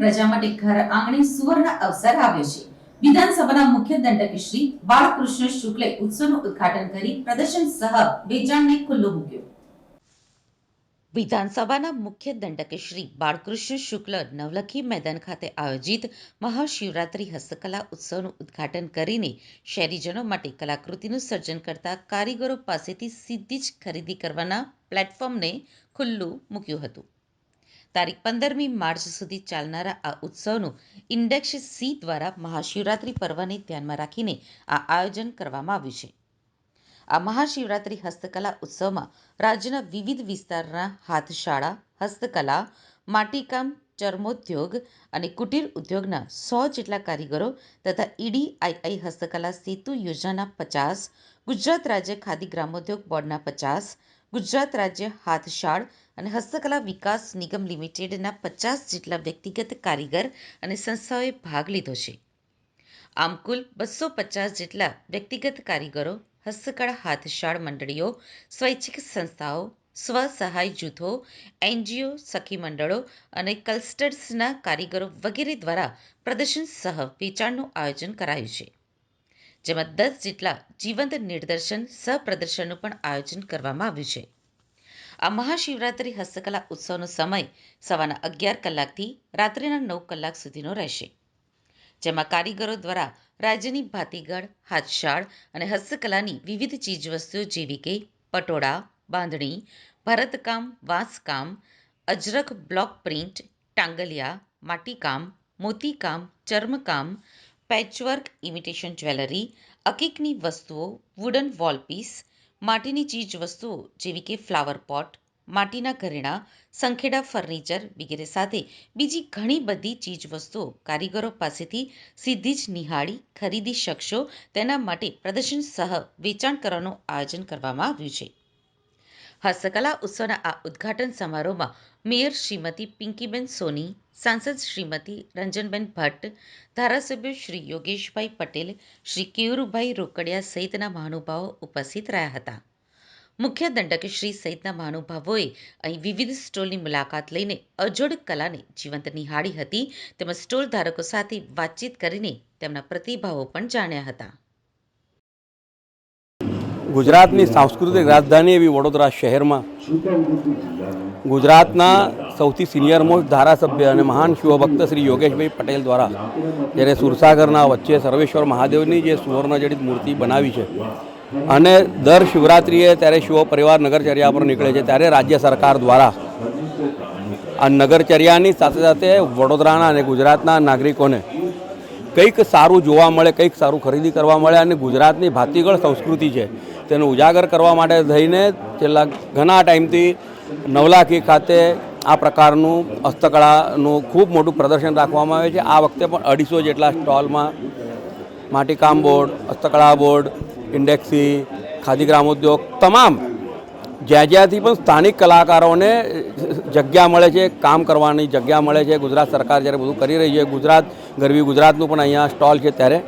પ્રજા માટે ઘર આંગણે સુવર્ણ અવસર આવ્યો છે. વિધાનસભાના મુખ્ય દંડક શ્રી બાળકૃષ્ણ શુક્લે ઉત્સવનું ઉદ્ઘાટન કરી પ્રદર્શન સહ વેચાણને ખુલ્લો મૂક્યો. વિધાનસભાના મુખ્ય દંડક શ્રી બાળકૃષ્ણ શુક્લ નવલખી મેદાન ખાતે આયોજિત મહાશિવરાત્રી હસ્તકલા ઉત્સવનું ઉદ્ઘાટન કરીને શહેરીજનો માટે કલાકૃતિનું સર્જન કરતા કારીગરો પાસેથી સીધી જ ખરીદી કરવાના પ્લેટફોર્મને ખુલ્લું મૂક્યું હતું. તારીખ પંદરમી માર્ચ સુધી ચાલનારા આ ઉત્સવનું ઇન્ડેક્સ સી દ્વારા મહાશિવરાત્રી પર્વને ધ્યાનમાં રાખીને આ આયોજન કરવામાં આવ્યું છે. આ મહાશિવરાત્રિ હસ્તકલા ઉત્સવમાં રાજ્યના વિવિધ વિસ્તારના હાથશાળા, હસ્તકલા, માટીકામ, ચર્મોદ્યોગ અને કુટીર ઉદ્યોગના સો જેટલા કારીગરો તથા ઈડીઆઈઆઈ હસ્તકલા સેતુ યોજનાના પચાસ, ગુજરાત રાજ્ય ખાદી ગ્રામોદ્યોગ બોર્ડના પચાસ, ગુજરાત રાજ્ય હાથશાળ અને હસ્તકલા વિકાસ નિગમ લિમિટેડના પચાસ જેટલા વ્યક્તિગત કારીગર અને સંસ્થાઓએ ભાગ લીધો છે. આમ કુલ બસો પચાસ જેટલા વ્યક્તિગત કારીગરો, હસ્તકળા હાથશાળ મંડળીઓ, સ્વૈચ્છિક સંસ્થાઓ, સ્વસહાય જૂથો, એનજીઓ, સખી મંડળો અને કલસ્ટર્સના કારીગરો વગેરે દ્વારા પ્રદર્શન સહ વેચાણનું આયોજન કરાયું છે. જેમાં દસ જેટલા જીવંત નિદર્શન સહ પ્રદર્શનનું પણ આયોજન કરવામાં આવ્યું છે. આ મહાશિવરાત્રિ હસ્તકલા ઉત્સવનો સમય સવારના અગિયાર કલાકથી રાત્રિના નવ કલાક સુધીનો રહેશે, જેમાં કારીગરો દ્વારા રાજ્યની ભાતીગળ, હાથશાળ અને હસ્તકલાની વિવિધ ચીજવસ્તુઓ જેવી કે પટોળા, બાંધણી, ભરતકામ, વાંસકામ અજરક બ્લોક પ્રિન્ટ, ટાંગલિયા, માટીકામ, મોતીકામ, ચર્મકામ પેચવર્ક ઇમિટેશન જ્વેલરી અકીકની વસ્તુઓ વુડન વોલપીસ માટીની ચીજ વસ્તુઓ જેવી કે ફ્લાવર પોટ, માટીના ઘરેણાં, સંખેડા ફર્નિચર વગેરે સાથે બીજી ઘણી બધી ચીજ વસ્તુઓ કારીગરો પાસેથી સીધી જ નિહાળી ખરીદી શકશો. તેના માટે પ્રદર્શન સહ વેચાણ કરવાનું આયોજન કરવામાં આવ્યું છે. હસ્તકલા ઉત્સવના આ ઉદ્ઘાટન સમારોહમાં મેયર શ્રીમતી પિંકીબેન સોની, સાંસદ શ્રીમતી રંજનબેન ભટ્ટ, ધારાસભ્ય શ્રી યોગેશભાઈ પટેલ, શ્રી કેયુરભાઈ રોકડિયા સહિતના મહાનુભાવો ઉપસ્થિત રહ્યા હતા. મુખ્ય દંડક શ્રી સહિતના મહાનુભાવોએ અહીં વિવિધ સ્ટોલની મુલાકાત લઈને અજોડ કલાને જીવંત નિહાળી હતી. તેમજ સ્ટોલ ધારકો સાથે વાતચીત કરીને તેમના પ્રતિભાવો પણ જાણ્યા હતા. ગુજરાતની સાંસ્કૃતિક રાજધાની એવી વડોદરા શહેરમાં ગુજરાતના સૌથી સિનિયર મોસ્ટ ધારાસભ્ય અને મહાન શિવભક્ત શ્રી યોગેશભાઈ પટેલ દ્વારા જ્યારે સુરસાગરના વચ્ચે સર્વેશ્વર મહાદેવની જે સુવર્ણજડિત મૂર્તિ બનાવી છે અને દર શિવરાત્રિએ ત્યારે શિવ પરિવાર નગરચર્યા પર નીકળે છે ત્યારે રાજ્ય સરકાર દ્વારા આ નગરચર્યાની સાથે સાથે વડોદરાના અને ગુજરાતના નાગરિકોને કંઈક સારું જોવા મળે, કંઈક સારું ખરીદી કરવા મળે અને ગુજરાતની ભાતીગળ સંસ્કૃતિ છે તેને ઉજાગર કરવા માટે થઈને છેલ્લા ઘણા ટાઈમથી નવલાખી ખાતે આ પ્રકારનું હસ્તકળાનું ખૂબ મોટું પ્રદર્શન રાખવામાં આવે છે. આ વખતે પણ અઢીસો જેટલા સ્ટોલમાં માટીકામ બોર્ડ, હસ્તકળા બોર્ડ, ઇન્ડેક્સી, ખાદી ગ્રામોદ્યોગ તમામ જ્યાં જ્યાંથી પણ સ્થાનિક કલાકારોને જગ્યા મળે છે, કામ કરવાની જગ્યા મળે છે. ગુજરાત સરકાર જ્યારે બધું કરી રહી છે, ગુજરાત ગરવી ગુજરાતનું પણ અહીંયા સ્ટોલ છે ત્યારે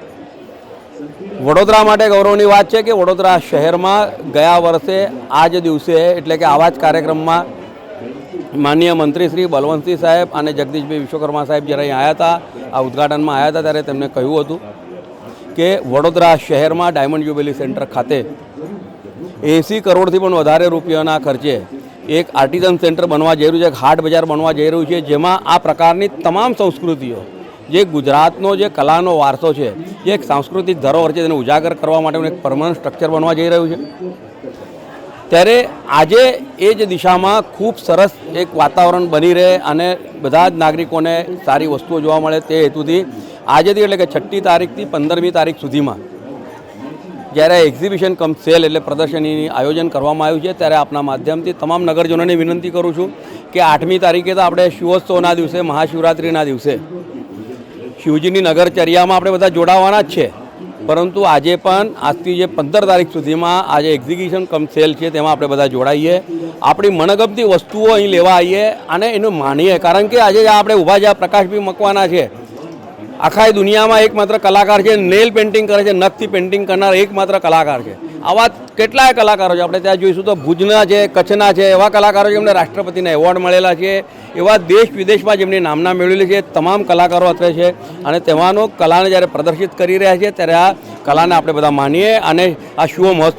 વડોદરા માટે ગૌરવની વાત છે કે વડોદરા શહેરમાં ગયા વર્ષે આ જ દિવસે એટલે કે આવા જ કાર્યક્રમમાં માનનીય મંત્રી શ્રી બલવંતસિંહ સાહેબ અને જગદીશભાઈ વિશ્વકર્મા સાહેબ જ્યારે અહીં આવ્યા હતા, આ ઉદઘાટનમાં આવ્યા હતા ત્યારે તેમણે કહ્યું હતું કે વડોદરા શહેરમાં ડાયમંડ જ્યુબિલી સેન્ટર ખાતે એંસી કરોડથી પણ વધારે રૂપિયાના ખર્ચે એક આર્ટિઝન સેન્ટર બનવા જઈ રહ્યું છે, એક હાટ બજાર બનવા જઈ રહ્યું છે, જેમાં આ પ્રકારની તમામ સંસ્કૃતિઓ જે ગુજરાતનો જે કલાનો વારસો છે જે એક સાંસ્કૃતિક ધરોહર છે તેને ઉજાગર કરવા માટેનું એક પરમનન્ટ સ્ટ્રક્ચર બનવા જઈ રહ્યું છે. ત્યારે આજે એ જ દિશામાં ખૂબ સરસ એક વાતાવરણ બની રહે અને બધા જ નાગરિકોને સારી વસ્તુઓ જોવા મળે તે હેતુથી આજેથી એટલે કે છઠ્ઠી તારીખથી પંદરમી તારીખ સુધીમાં જ્યારે એક્ઝિબિશન કમ સેલ એટલે પ્રદર્શનની આયોજન કરવામાં આવ્યું છે, ત્યારે આપના માધ્યમથી તમામ નગરજનોને વિનંતી કરું છું કે આઠમી તારીખે તો આપણે શિવોત્સવના દિવસે, મહાશિવરાત્રિના દિવસે શિવજીની નગરચર્યામાં આપણે બધા જોડાવાના જ છે. પરંતુ આજે પણ આજથી જે પંદર તારીખ સુધીમાં આજે એક્ઝિક્યુશન કમ સેલ છે તેમાં આપણે બધા જોડાઈએ. આપણી મનગમતી વસ્તુઓ અહીં લેવા આવીએ અને એનું માનીએ. કારણ કે આજે આપણે ઊભા જ્યાં પ્રકાશભી મકવાના છે. આખા દુનિયામાં એકમાત્ર કલાકાર છે નેલ પેઇન્ટિંગ કરે છે, નખથી પેઇન્ટિંગ કરનાર એકમાત્ર કલાકાર છે. આવા કેટલાય કલાકારો છે. આપણે ત્યાં જોઈશું તો ભુજના છે, કચ્છના છે, એવા કલાકારો જેમને રાષ્ટ્રપતિના એવોર્ડ મળેલા છે, એવા દેશ વિદેશમાં જેમની નામના મેળવેલી છે, તમામ કલાકારો અત્રે છે. અને તેમાંનો કલાને જ્યારે પ્રદર્શિત કરી રહ્યા છે, ત્યારે આ કલાને આપણે બધા માનીએ અને આ શુભ મહોત્સવ